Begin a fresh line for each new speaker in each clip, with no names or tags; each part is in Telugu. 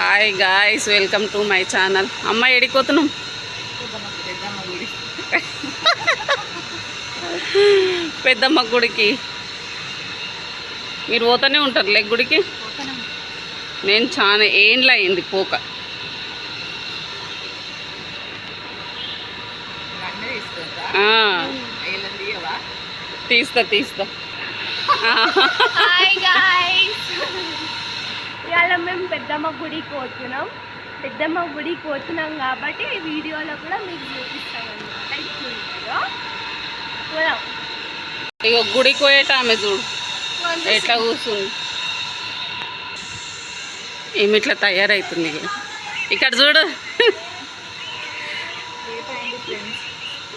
Hi guys welcome to my channel అమ్మ ఎడిపోతున్నాం పెద్దమ్మ గుడికి. మీరు పోతూనే ఉంటారు లెగ్ గుడికి? నేను చాలా ఏండ్లు అయింది పోక. తీస్తా తీస్తా. ఆ,
హాయ్ గాయ్స్ ఇవాళ మేము పెద్దమ్మ గుడికి పోతున్నాం. పెద్దమ్మ గుడికి పోతున్నాం కాబట్టి ఈ వీడియోలో కూడా మీకు చూపిస్తాం అనమాట ఇట్లుంటుందో పోదాం.
ఇగో గుడికి పోయేట ఆమె చూడు. ఎట్లా కూర్చుంది? ఏమి ఇట్లా తయారవుతుంది. ఇక్కడ చూడు.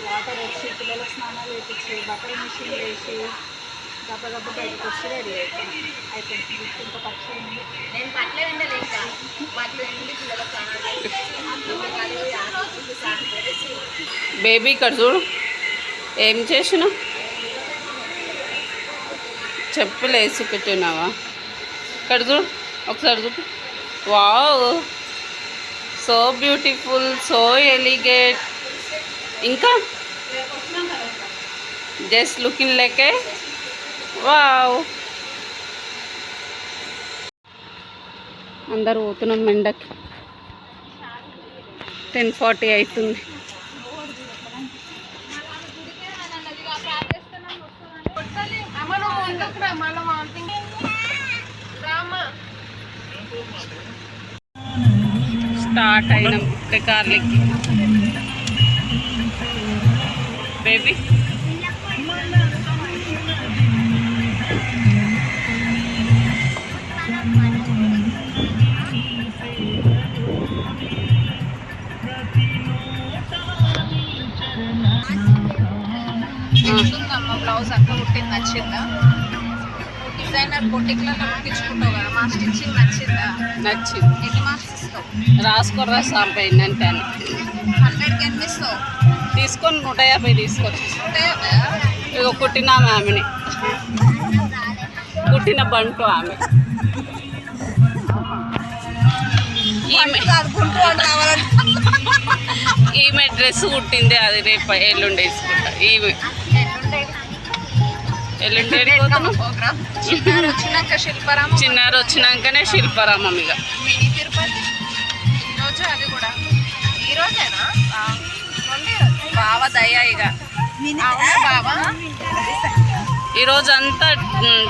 వాటర్ వచ్చి పిల్లలకు స్నానాలు వేపించి బట్టలు మిషన్ వేసి గబ్బ గబ్బ బయటకు వచ్చి రెడీ అయిపోయింది అయిపోయింది ఇంకా పక్షి ఉంది నేను బట్టలు ఎండలే ఇంకా బట్టలు ఎండి పిల్లలకు స్నానాలు వేసి
బేబీ ఇక్కడ చూడు ఏం చేసినా చెప్పులు వేసి పెట్టినావా ఇక్కడ చూడు ఒకసారి చూడు wow so beautiful so elegant ఇంకా జస్ట్ లుకింగ్ లెక్కే వావ్. అందరు పోతున్నాం ఎండకి. టెన్ ఫార్టీ అవుతుంది స్టార్ట్ అయినాం కార్లకి బేబీ.
నచ్చిందా? డిజైనర్ బొటిక్లలో కుట్టించుకుంటావు కదా మా స్టిచ్చింగ్ నచ్చిందా?
నచ్చింది.
ఎన్ని మార్క్స్ ఇస్తావు? హండ్రెడ్కి ఎన్ని ఇస్తావు?
తీసుకొని నూట యాభై తీసుకొచ్చి.
ఉంటాయి కదా
ఇక కుట్టిన ఆమెని. కుట్టిన బంటు ఆమె. ఈమె డ్రెస్ కుట్టింది అది రేపు ఎల్లుండి వేసుకుంటా ఈమె ఎల్లుండి
చిన్నారు వచ్చినాక శిల్పారామం.
చిన్నారు వచ్చినాకనే శిల్పారామం ఇక.
మినీ తిరుపతి. ఈరోజు అది కూడా. ఈ రోజేనా? రెండే రోజు. బావ దయ ఇక. అవునా బావ?
ఈరోజు అంతా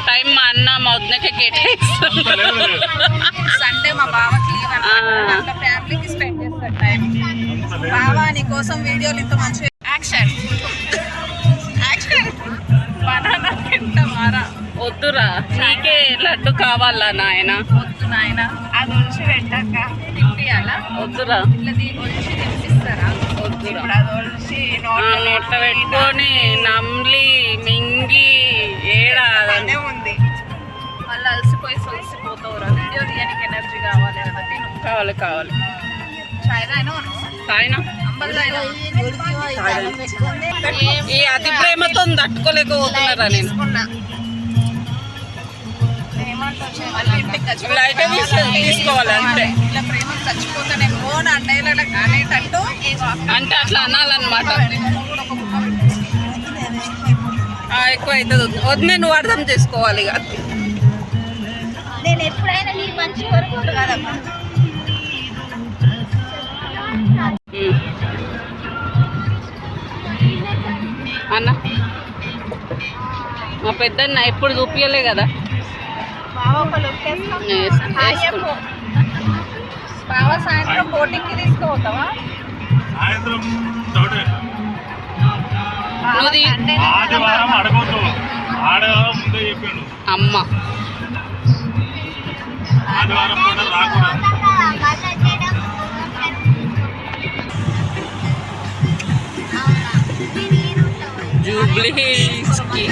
టైం మా అన్న మా వద్దకే కేటాయిస్తాం
సండే మా బావకి లీవ్ అన్నమాట.
ఆ.
దాంట్లో ఫ్యామిలీకి స్పెండ్ చేస్తాడు టైం. బావా నీ కోసం వీడియోలు ఇంత మంచిగా యాక్షన్ యాక్షన్
వద్దురా. నీకే లడ్డు కావాలా నాయన?
వద్దు నాయన. అది ఒలిచి పెట్టాక తిప్పియాలా?
వద్దురా.
ఇట్లా దీని
వద్దురా.
ఒలిచి
ఆ,
నోట్లో
పెట్టుకొని నమ్లి మింగి ఏడా
ఉంది. మళ్ళీ అలసిపోయి సొలిసిపోతావురా. వీడియో తీయడానికి ఎనర్జీ కావాలి కదా తిను.
కావాలి కావాలి.
చాయ్ తాగినా
తాయినా
అంబల్ తాగినా?
ఈ అతి ప్రేమతో తట్టుకోలేకపోతున్నారా నేను? అంటే అట్లా అనాలన్నమాట ఎక్కువ అవుతుంది వద్దు. వద్దు నువ్వు అర్థం చేసుకోవాలి ఇక
నేను ఎప్పుడైనా నీ మంచి వరకు కదమ్మా
ఉమ్. అన్న మా పెద్దన్న ఎప్పుడు చూపించలే కదా
బావ సాయంత్రం బోటింగ్కి తీసుకుపోతావా?
సాయంత్రం ఆదివారం అడగొద్దు ఆడ ముందే చెప్పాడు.
అమ్మ.
ఆదివారం రాకూడదు.
జూబ్లీ హిల్స్కి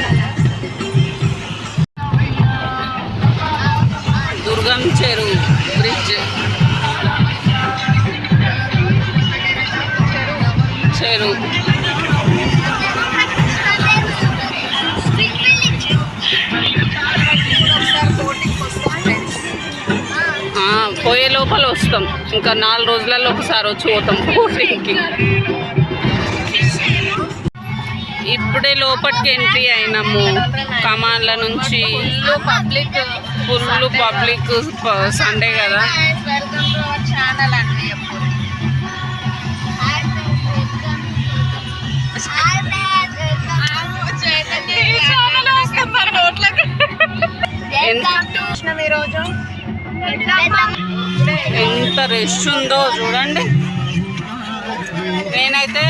దుర్గం చెరువు బ్రిడ్జ్. చెరువు పోయే లోపల వస్తాం. ఇంకా నాలుగు రోజులలో ఒకసారి వచ్చి పోతాం బోటింగ్కి ఇప్పుడే లోపలికి ఎంట్రీ అయినాము. కమాన్ల నుంచి
పబ్లిక్
ఫుల్ పబ్లిక్ సండే కదా. ఎంత రష్ ఉందో చూడండి. నేనైతే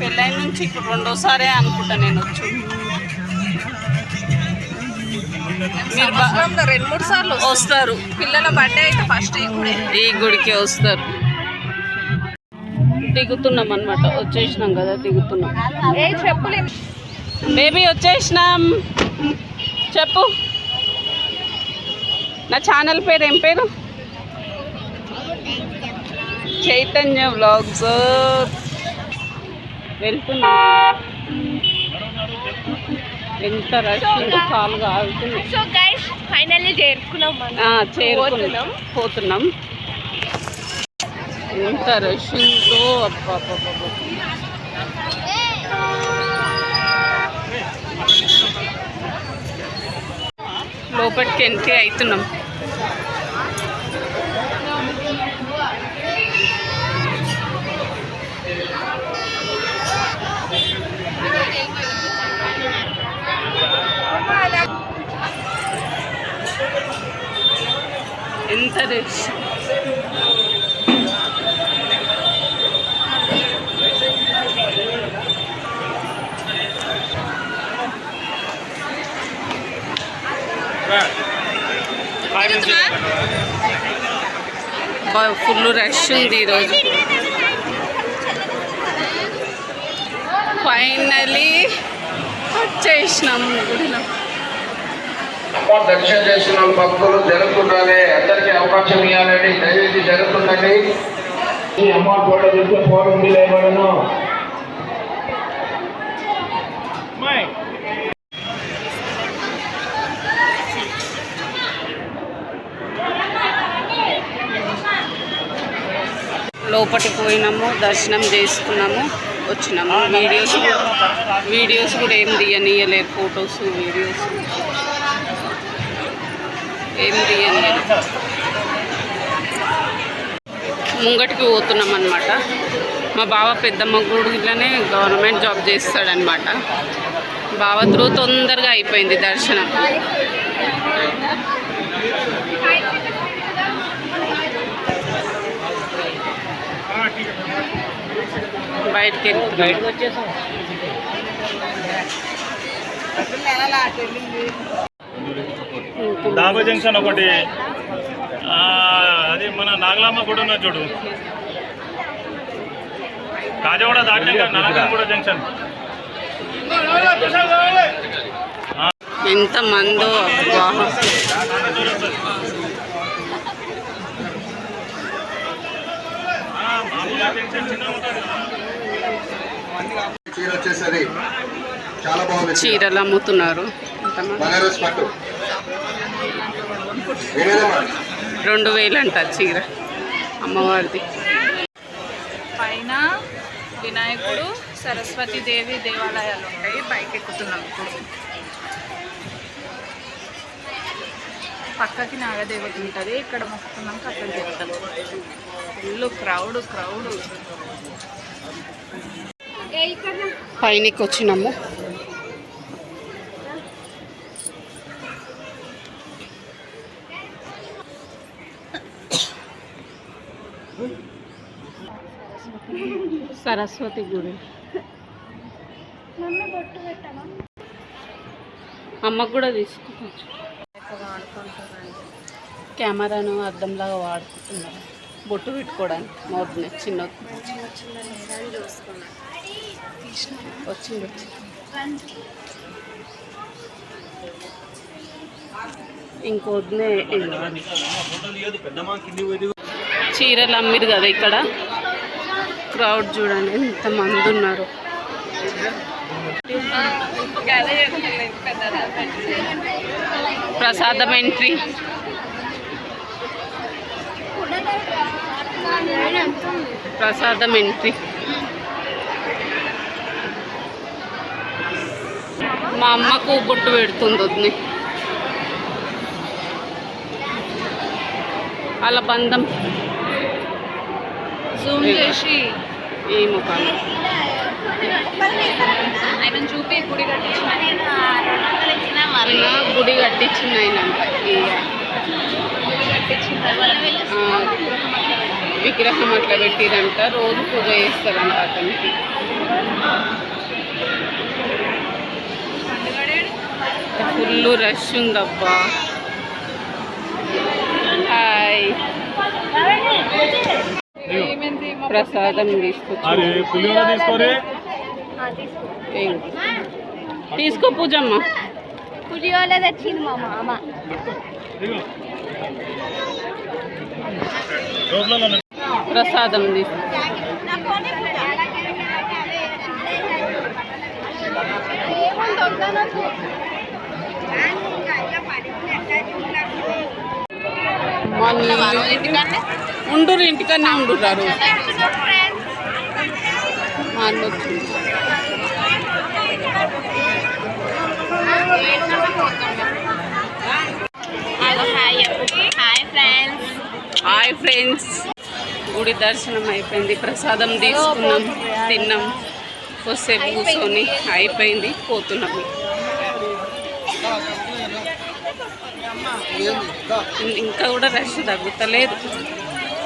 పెళ్ళైన నుంచి ఇప్పుడు రెండోసారే అనుకుంటా నేను వచ్చి. మీరు
రెండు మూడు సార్లు వస్తాం.
వస్తారు.
పిల్లల బర్త్డే అయితే ఫస్ట్
ఈ గుడికి వస్తారు. దిగుతున్నాం అనమాట వచ్చేసినాం కదా దిగుతున్నాం.
ఏ చెప్పులు
బేబీ వచ్చేసినాం. చెప్పు. నా ఛానల్ పేరు ఏం పేరు? చైతన్య వ్లాగ్స్. వెళ్తున్నా. ఎంత రష్ ఉందో కాలు కాలుతుంది.
సో గైస్ ఫైనల్లీ చేరుకున్నాం పోతున్నాం.
ఎంత రష్ ఉందో అబ్బా. లోపలికి ఎంట్రీ అవుతున్నాం. ఎంత రష్ ఫుల్ రష్ ఉంది ఈరోజు ఫైనలీ వచ్చేసినాం గుడిలో
అమ్మ దర్శనం చేసిన భక్తులు జరుగుతుండాలి. అందరికీ అవకాశం ఇవ్వాలండి. దయచేసి జరుగుతుండండి. ఈ అమ్మ ఫోటో చూస్తే ఉంది లేబడను.
లోపలికి పోయినాము దర్శనం చేసుకున్నాము వచ్చినాము. వీడియోస్ కూడా వీడియోస్ కూడా ఏం తీయనీయలేదు ఫొటోస్ వీడియోస్. ముంగటికి పోతున్నాం అనమాట మా బావ పెద్దమ్మ గుడిలోనే గవర్నమెంట్ జాబ్ చేస్తాడనమాట బావ త్రూ తొందరగా అయిపోయింది దర్శనం. బయటకి వెళ్తున్నాం
డాబా జంక్షన్ ఒకటి. ఆ, అది మన నాగలామ్మ గుడి ఉన్నది చూడు. కాజవాడ దాటినాక నాగలాంగూడ జంక్షన్.
ఎంత మందో అబ్బా
ఆ, మామూలుగా జంక్షన్ చిన్నగా ఉంటుంది
చీర వచ్చేసరి చాలా బాగుంది. చీర.
చీరలు అమ్ముతున్నారు?
బనారస్ పట్టు.
రెండు వేలు అంట చీర అమ్మవారిది.
పైన వినాయకుడు సరస్వతి దేవి దేవాలయాలు ఉంటాయి. పైకి ఎక్కుతున్నాం ఇప్పుడు. పక్కకి నాగదేవత ఉంటుంది. ఇక్కడ మొక్కుతున్నాం అక్కడికి వెళ్తాం ఫుల్ క్రౌడ్ క్రౌడ్
పైనకి వచ్చినాము. సరస్వతి గుడి. అమ్మకు కూడా తీసుకోవచ్చు కెమెరాను అద్దంలాగా వాడుకుంటున్నారు బొట్టు పెట్టుకోవడానికి మోడ్ని చిన్న వచ్చింది ఇంకొద్దునే చీరలు అమ్మిరు కదా ఇక్కడ. క్రౌడ్ చూడండి ఎంత మంది ఉన్నారు. ప్రసాదం ఎంట్రీ. ప్రసాదం ఎంట్రీ. మా అమ్మకు బొట్టు పెడుతుంది వదిని. వాళ్ళ బంధం.
జూమ్ చేసి.
ఈ ముఖాలు
ఆయన చూపి గుడి కట్టించిన
గుడి కట్టించింది ఆయన. విగ్రహం అట్లా పెట్టిరంట రోజు పూజ చేస్తారంట అతనికి ఫుల్ రష్ ఉందబ్బా. హాయ్. ప్రసాదం తీసుకొచ్చి. తీసుకో పూజమ్మ.
పులిహోర తెచ్చింది మా మామ.
ఇదిగో. రోడ్లలో
ప్రసాదం తీసుకో. ఉండరు ఇంటికన్నా ఉండుతారు
హాయ్ ఫ్రెండ్స్.
గుడి దర్శనం అయిపోయింది. ప్రసాదం తీసుకున్నాం తిన్నాం. కొద్దిసేపు కూర్చొని అయిపోయింది. పోతున్నాం. ఇంకా కూడా రష్ తగ్గుతలేదు.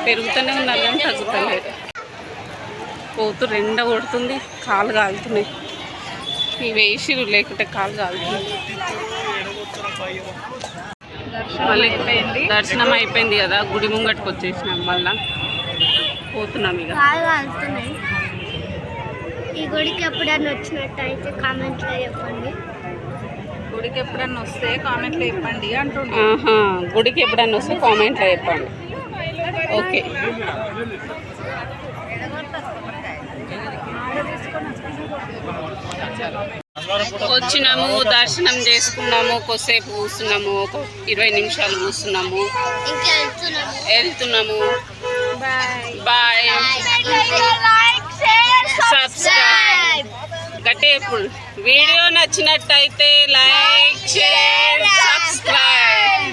పెరుగుతూనే ఉన్నారు కానీ తగ్గుతలేదు. పోతూ రెండ కొడుతుంది కాలు కాలుతున్నాయి. ఈ వేసిరు లేకుంటే కాలు కాలుతుంది మళ్ళీ దర్శనం అయిపోయింది కదా గుడి ముంగట్టుకు వచ్చేసినాం మళ్ళా. పోతున్నాం ఇక.
కాలు కాలుతున్నాయి. ఈ గుడికి ఎప్పుడైనా వచ్చినట్టయితే కామెంట్లో చెప్పండి.
గుడికి ఎప్పుడన్నా వస్తే కామెంట్లో చెప్పండి
ఆహా గుడికి ఎప్పుడన్నా వస్తే కామెంట్లో చెప్పండి. ఓకే. వచ్చినాము దర్శనం చేసుకున్నాము కొద్దిసేపు కూర్చున్నాము ఒక ఇరవై నిమిషాలు కూర్చున్నాము. వెళ్తున్నాము.
Bye.
Bye.
Like share
subscribe గట్టే ఇప్పుడు వీడియో నచ్చినట్టయితే లైక్ షేర్ సబ్స్క్రైబ్